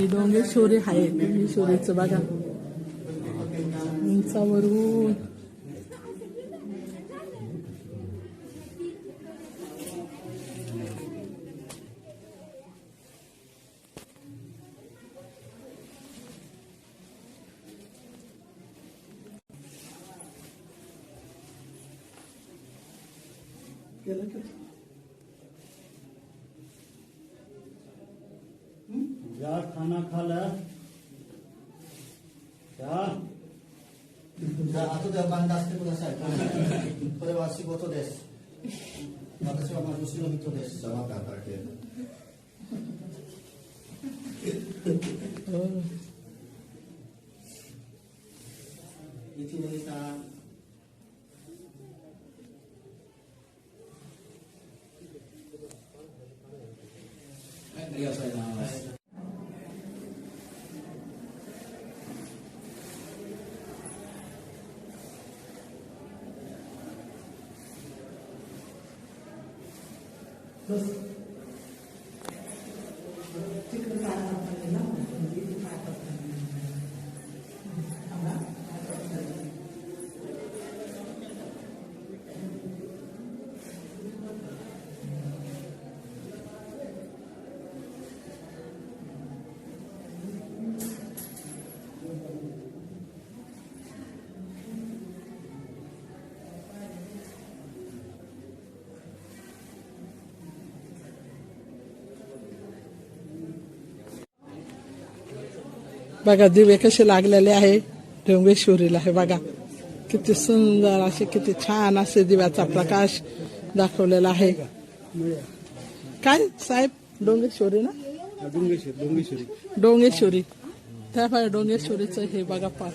हे डोंगेश्वरी आहे डोंगेश्वरीचं बघा. उंचावरून जा खाना खा ले जा じゃあ後で番出してください。これは仕事です。私はまぶしの人です。はい、ありがとうございます。Então, assim, बघा दिवे कसे लागलेले आहे. डोंगेश्वरीला हे बघा. किती सुंदर असे किती छान असे दिव्याचा प्रकाश दाखवलेला आहे. काय साहेब? डोंगेश्वरी ना? डोंगेश्वरी त्या बघा डोंगेश्वरीचं हे बघा पा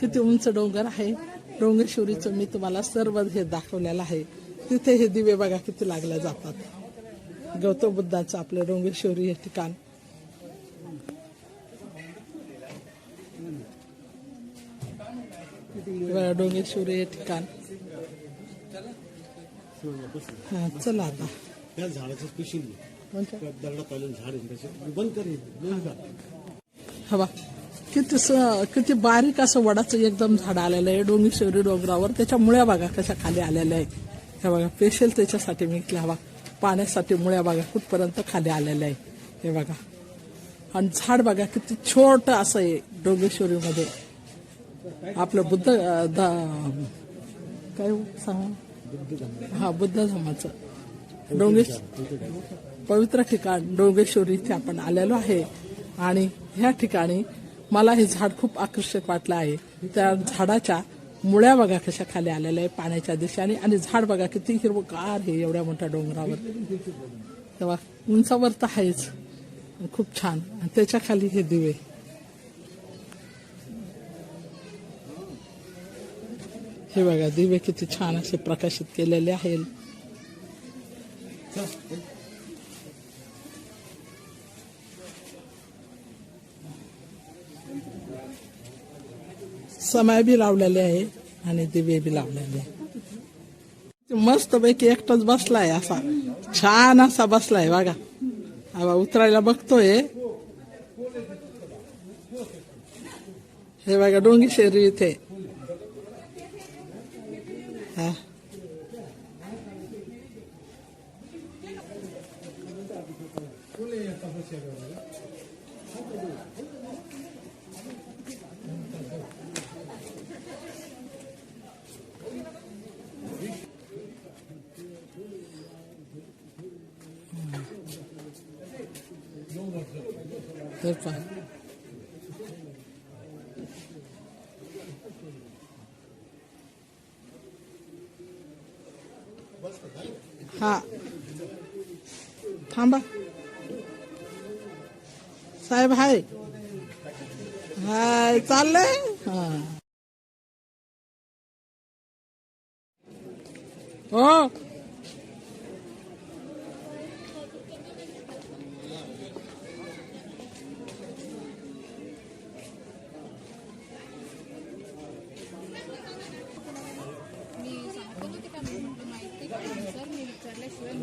किती उंच डोंगर आहे. डोंगेश्वरीचं मी तुम्हाला सर्व हे दाखवलेलं आहे. तिथे हे दिवे बघा किती लागले जातात. गौतम बुद्धाचं आपलं डोंगेश्वरी हे ठिकाण. बघा, डोंगेश्वरी हे ठिकाण हा चला आता. त्या झाडाचं झाड बंद कर हे. हवा. किती स- किती बारीक असं वडाचं एकदम झाड आलेलं आहे. डोंगेश्वरी डोंगरावर. त्याच्या मुळ्या बघा कशा खाली आलेल्या आहे हे बघा स्पेशल त्याच्यासाठी मी इथल्या हवा. पाण्यासाठी मुळ्या बघा कुठपर्यंत खाली आलेल्या आहे हे बघा. आणि झाड बघा किती छोट असं आहे डोंगेश्वरीमध्ये. आपलं बुद्ध काय हो, सांग. हा बुद्ध धर्माचं. डोंगेश पवित्र ठिकाण डोंगेश्वरी इथे आपण आलेलो आहे. आणि ह्या ठिकाणी मला हे झाड खूप आकर्षक वाटलं आहे. त्या झाडाच्या मुळ्या बघा कशा खाली आलेल्या आहे पाण्याच्या दिशेने. आणि झाड बघा किती हिरवगार हे एवढ्या मोठ्या डोंगरावर. तेव्हा उंचावर तर आहेच. खूप छान. आणि त्याच्याखाली हे दिवे. हे बघा दिवे किती छान असे प्रकाशित केलेले आहेत. समय बी लावलेले आहे आणि दिवे बी लावलेले आहे. मस्त पैकी एकटाच बसलाय असा. छान असा बसलाय बघा. हा उतरायला बघतोय. हे बघा डोंगी शेरी इथे. हा तर पहा हा. थांबा. साहेब हाय. हाय चाललंय? हा. हो.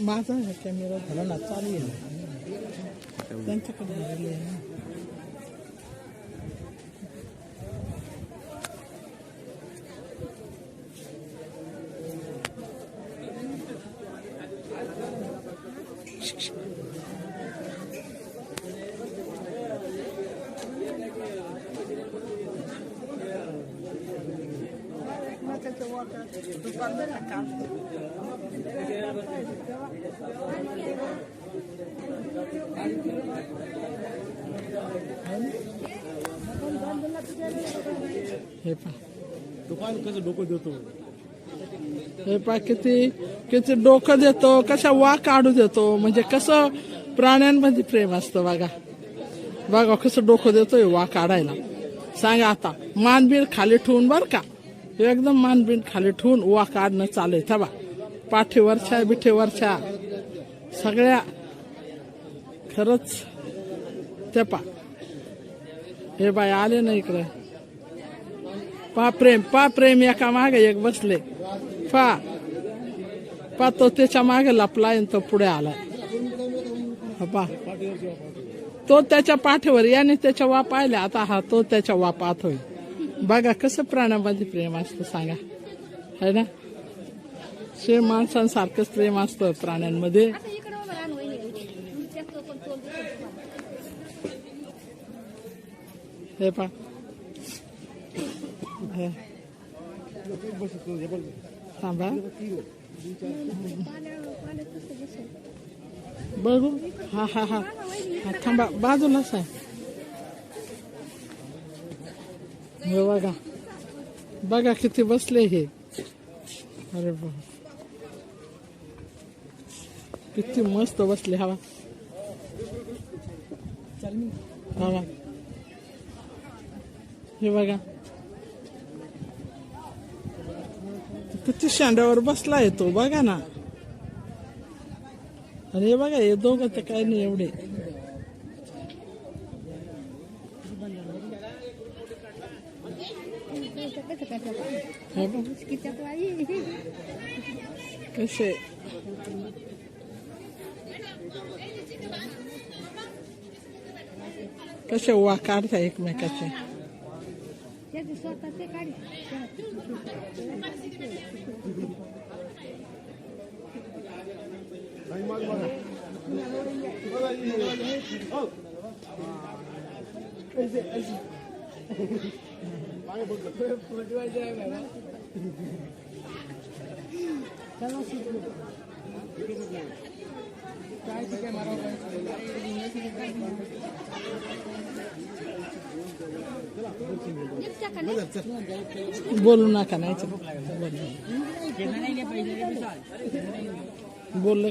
माझा कॅमेरा झाला ना चालू आहे. त्यांच्याकडे हे दुकान कसं डोकं देतो? हे पहा किती किती डोकं देतो कशा वा काढू देतो. म्हणजे कसं प्राण्यांमध्ये प्रेम असतं बघा. बघा कसं डोकं देतोय वा काढायला. सांगा आता मानबीन खाली ठेवून बर का? एकदम मानबीन खाली ठेवून वा काढणं चालू आहे बा पाठीवरच्या बिठेवरच्या सगळ्या खरंच ते पा हे बाय आले ना इकडे. पा प्रेम पा प्रेम एका मागे एक बसले. पा. पा तो त्याच्यामागे लपलाय तो पुढे आलाय पा. तो त्याच्या पाठीवर याने त्याच्या वा पाहिले आता हा तो त्याच्या वा होईल. बघा कसं प्राण्यामध्ये प्रेम असतं सांगा? है ना? शे माणसांसारखंच प्रेम असतं प्राण्यांमध्ये. हे पा हे. थांबा? बघू. हा हा हा. हा थांबा. बाजूलाच आहे. हे बघा. बघा किती बसले हे. अरे बा. किती मस्त बसले हवा हवा हे बघा. किती शांड्यावर बसला आहे तो बघा ना. आणि हे बघा हे दोघं तर काही नाही एवढे. Tem mosquito aí. Cachê. Cachê, o acari tá aí, como é que é? Teve só tá secado. Vai, vai, vai. Vai, vai, vai. एकमेकाचे त्याचे काय ते बोलू. नका नाही बोलले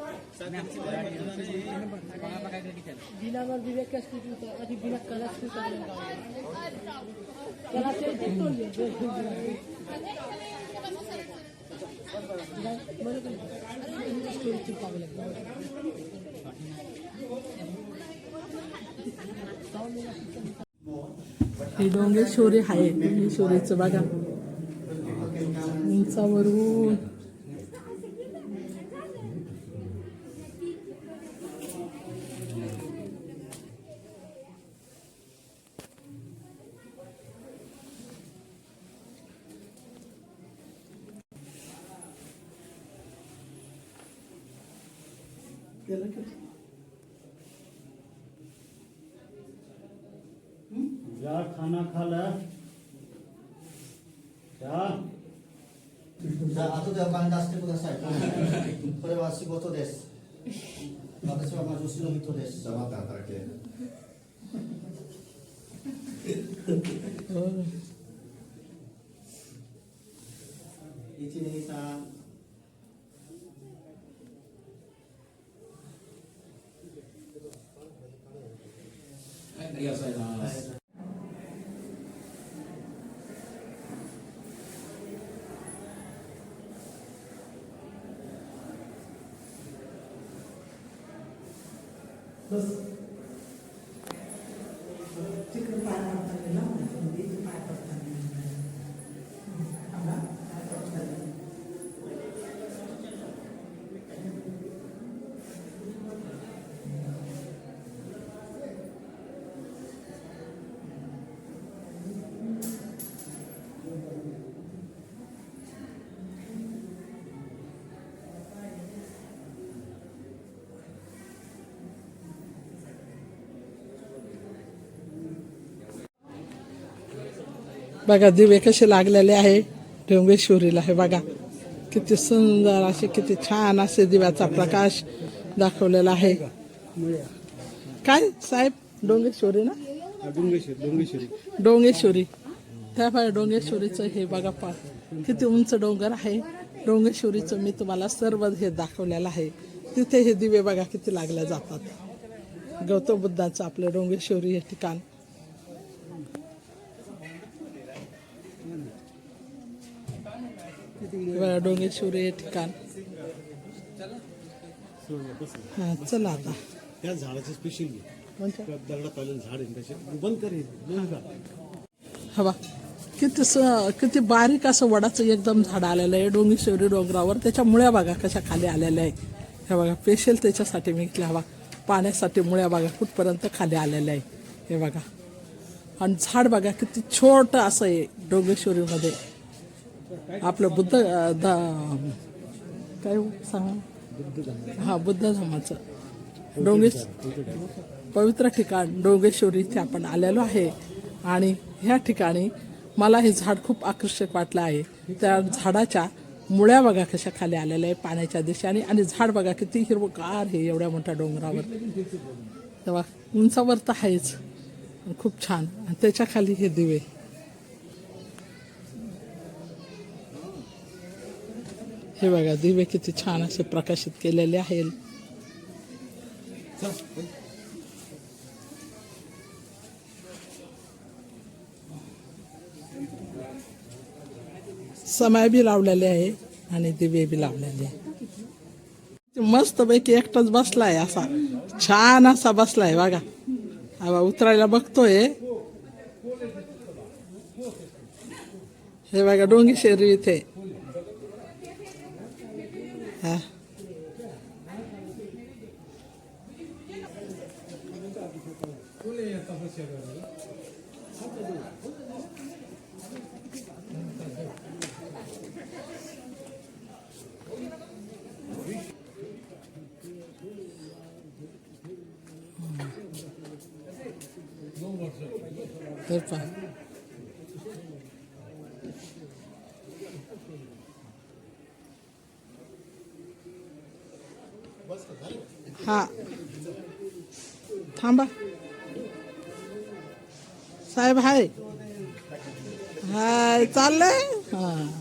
दिसलं बिनावर विवेक स्थिती अति बिना कला कला हे डोंगेश्वरी आहे डोंगेश्वरीचं बघा उंचावरून गेलं की या खाना खाला या 자,後では番出してください。これは仕事です。私はまあ女子の人です。黙って働け。 हो. 一二三。 没事。走。बघा दिवे कसे लागलेले आहे. डोंगेश्वरीला हे बघा. किती सुंदर असे किती छान असे दिव्याचा प्रकाश दाखवलेला आहे. काय साहेब? डोंगेश्वरी ना? डोंगेश्वरी डोंगेश्वरी डोंगेश्वरी त्या बघा डोंगेश्वरीचं हे बघा पा किती उंच डोंगर आहे. डोंगेश्वरीचं मी तुम्हाला सर्व हे दाखवलेलं आहे. तिथे हे दिवे बघा किती लागले जातात. गौतम बुद्धाचं आपलं डोंगेश्वरी हे ठिकाण. बघा डोंगेश्वरी हे ठिकाण हा चला आता. त्या झाडाचं स्पेशल झाड आहे बंद हे. हवा किती स किती बारीक असं वडाचं एकदम झाड आलेलं आहे डोंगेश्वरी डोंगरावर. त्याच्या मुळ्या बघा कशा खाली आलेल्या आहे. हे बघा स्पेशल त्याच्यासाठी मी हवा पाण्यासाठी मुळ्या बघा कुठपर्यंत खाली आलेल्या आहे. हे बघा. आणि झाड बघा किती छोटं असं आहे डोंगेश्वरीमध्ये. आपलं बुद्ध दा द काय हो, सांगा. हा बुद्ध धर्माचं. डोंगेश पवित्र ठिकाण डोंगेश्वरी इथे आपण आलेलो आहे. आणि ह्या ठिकाणी मला हे झाड खूप आकर्षक वाटलं आहे. त्या झाडाच्या मुळ्या बघा कशा खाली आलेल्या आहे पाण्याच्या दिशेने. आणि झाड बघा किती हिरवगार हे एवढ्या मोठ्या डोंगरावर. तेव्हा उंचावर तर आहेच खूप छान. आणि त्याच्याखाली हे दिवे. हे बघा दिवे किती छान असे प्रकाशित केलेले आहेत. समय बी लावलेले आहे आणि दिवे बी लावलेले आहे. मस्त पैकी एकटाच बसलाय असा. छान असा बसलाय बघा. हा उतरायला बघतोय. हे बघा डोंगी शेरी इथे. हा हे पहा हा. थांबा. साहेब हाय. हाय चाललंय? हा.